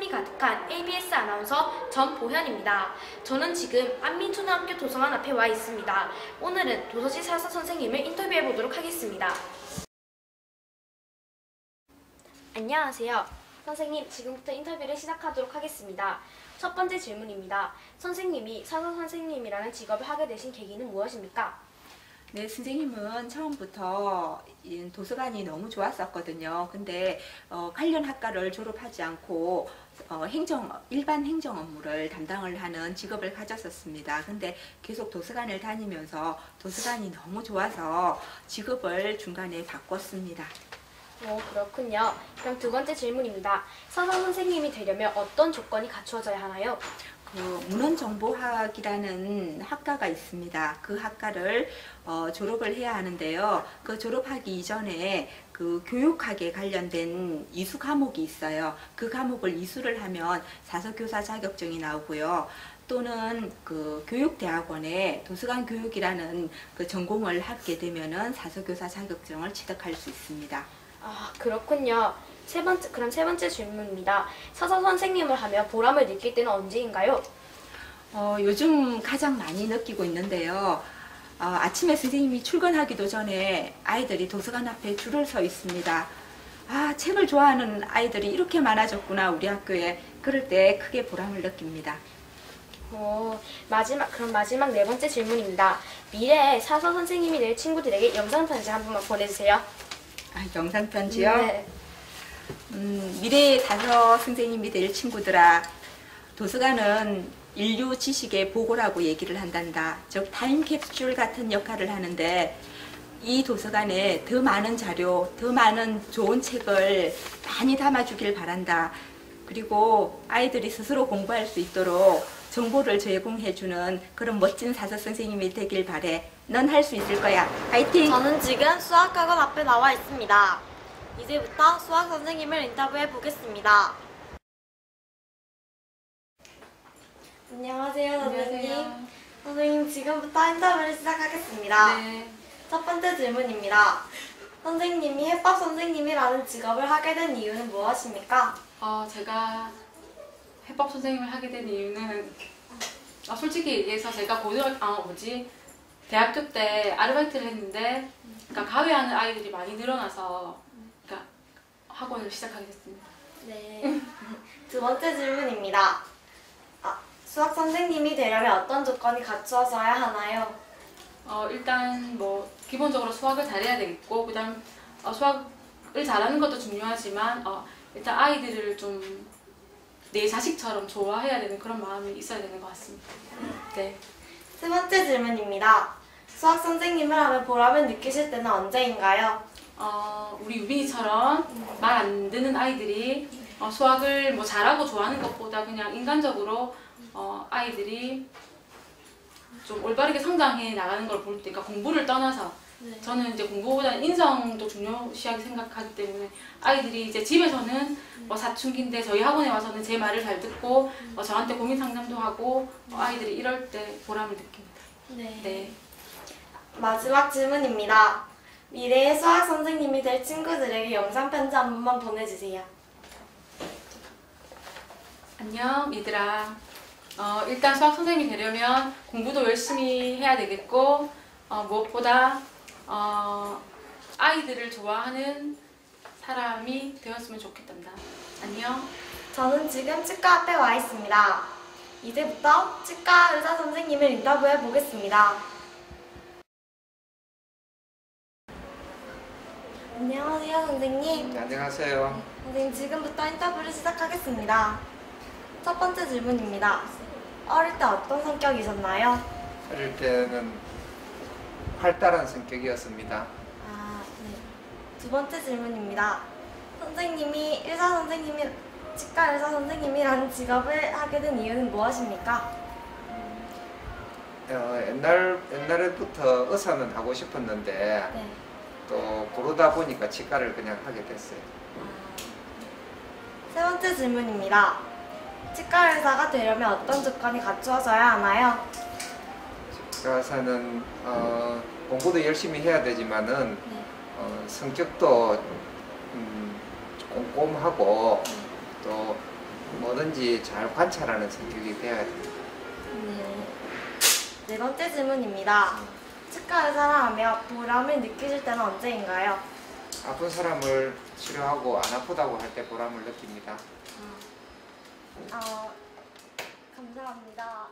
꿈이 가득한 ABS 아나운서 전보현입니다. 저는 지금 안민초등학교 도서관 앞에 와 있습니다. 오늘은 도서시 사서 선생님을 인터뷰해 보도록 하겠습니다. 안녕하세요. 선생님, 지금부터 인터뷰를 시작하도록 하겠습니다. 첫 번째 질문입니다. 선생님이 사서 선생님이라는 직업을 하게 되신 계기는 무엇입니까? 네, 선생님은 처음부터 이 도서관이 너무 좋았었거든요. 근데 어, 관련 학과를 졸업하지 않고 어, 행정 일반 행정 업무를 담당을 하는 직업을 가졌었습니다. 근데 계속 도서관을 다니면서 도서관이 너무 좋아서 직업을 중간에 바꿨습니다. 어, 그렇군요. 그럼 두 번째 질문입니다. 사서 선생님이 되려면 어떤 조건이 갖추어져야 하나요? 그 문헌정보학이라는 학과가 있습니다. 그 학과를 어, 졸업을 해야 하는데요. 그 졸업하기 이전에 그 교육학에 관련된 이수 과목이 있어요. 그 과목을 이수를 하면 사서교사 자격증이 나오고요. 또는 그 교육대학원에 도서관 교육이라는 그 전공을 하게 되면은 사서교사 자격증을 취득할 수 있습니다. 아, 그렇군요. 세 번째, 그럼 세 번째 질문입니다. 사서 선생님을 하며 보람을 느낄 때는 언제인가요? 어, 요즘 가장 많이 느끼고 있는데요. 어, 아침에 선생님이 출근하기도 전에 아이들이 도서관 앞에 줄을 서 있습니다. 아, 책을 좋아하는 아이들이 이렇게 많아졌구나, 우리 학교에. 그럴 때 크게 보람을 느낍니다. 어, 마지막, 그럼 마지막 네 번째 질문입니다. 미래에 사서 선생님이 될 친구들에게 영상편지 한 번만 보내주세요. 아, 영상 편지요? 네. 음, 미래의 다섯 선생님이 될 친구들아, 도서관은 인류 지식의 보고라고 얘기를 한단다. 즉, 타임캡슐 같은 역할을 하는데, 이 도서관에 더 많은 자료, 더 많은 좋은 책을 많이 담아주길 바란다. 그리고 아이들이 스스로 공부할 수 있도록 정보를 제공해주는 그런 멋진 사서 선생님이 되길 바래. 넌 할 수 있을 거야. 파이팅! 저는 지금 수학학원 앞에 나와 있습니다. 이제부터 수학 선생님을 인터뷰해 보겠습니다. 안녕하세요, 선생님. 선생님, 지금부터 인터뷰를 시작하겠습니다. 네. 첫 번째 질문입니다. 선생님이 해법 선생님이라는 직업을 하게 된 이유는 무엇입니까? 어, 제가 해법 선생님을 하게 된 이유는 어, 솔직히 얘기해서 제가 고등학교 아 뭐지 대학교 때 아르바이트를 했는데 그러니까 가외하는 아이들이 많이 늘어나서 학원을 시작하게 됐습니다. 네. 두 번째 질문입니다. 아, 수학 선생님이 되려면 어떤 조건이 갖추어져야 하나요? 어, 일단 뭐 기본적으로 수학을 잘해야 되겠고 그다음 어, 수학을 잘하는 것도 중요하지만 어, 일단 아이들을 좀 내 자식처럼 좋아해야 되는 그런 마음이 있어야 되는 것 같습니다. 네. 세 번째 질문입니다. 수학 선생님을 하면 보람을 느끼실 때는 언제인가요? 어, 우리 유빈이처럼 말 안 듣는 아이들이 어, 수학을 뭐 잘하고 좋아하는 것보다 그냥 인간적으로 어, 아이들이 좀 올바르게 성장해 나가는 걸 볼 때, 그러니까 공부를 떠나서 저는 이제 공부보다는 인성도 중요시하게 생각하기 때문에 아이들이 이제 집에서는 뭐 사춘기인데 저희 학원에 와서는 제 말을 잘 듣고 어, 저한테 고민 상담도 하고 어, 아이들이 이럴 때 보람을 느낍니다. 네. 네. 마지막 질문입니다. 미래의 수학 선생님이 될 친구들에게 영상 편지 한 번만 보내주세요. 안녕 얘들아 어, 일단 수학 선생님이 되려면 공부도 열심히 해야 되겠고 어, 무엇보다 어, 아이들을 좋아하는 사람이 되었으면 좋겠단다 안녕 저는 지금 치과 앞에 와 있습니다. 이제부터 치과 의사 선생님을 인터뷰해 보겠습니다. 안녕하세요, 선생님. 네, 안녕하세요. 선생님, 지금부터 인터뷰를 시작하겠습니다. 첫 번째 질문입니다. 어릴 때 어떤 성격이셨나요? 어릴 때는 활달한 성격이었습니다. 아, 네. 두 번째 질문입니다. 선생님이 의사 선생님이 치과 의사 선생님이라는 직업을 하게 된 이유는 무엇입니까? 어, 옛날 옛날부터 의사는 하고 싶었는데 네. 또 부르다 보니까 치과를 그냥 하게 됐어요. 세 번째 질문입니다. 치과 의사가 되려면 어떤 조건이 갖추어져야 하나요? 치과사는 어, 공부도 열심히 해야 되지만은 네. 어, 성격도 음, 꼼꼼하고 또 뭐든지 잘 관찰하는 성격이 되어야 됩니다. 네. 네 번째 질문입니다. 치과를 사랑하며 보람을 느끼실 때는 언제인가요? 아픈 사람을 치료하고 안 아프다고 할 때 보람을 느낍니다. 어, 감사합니다.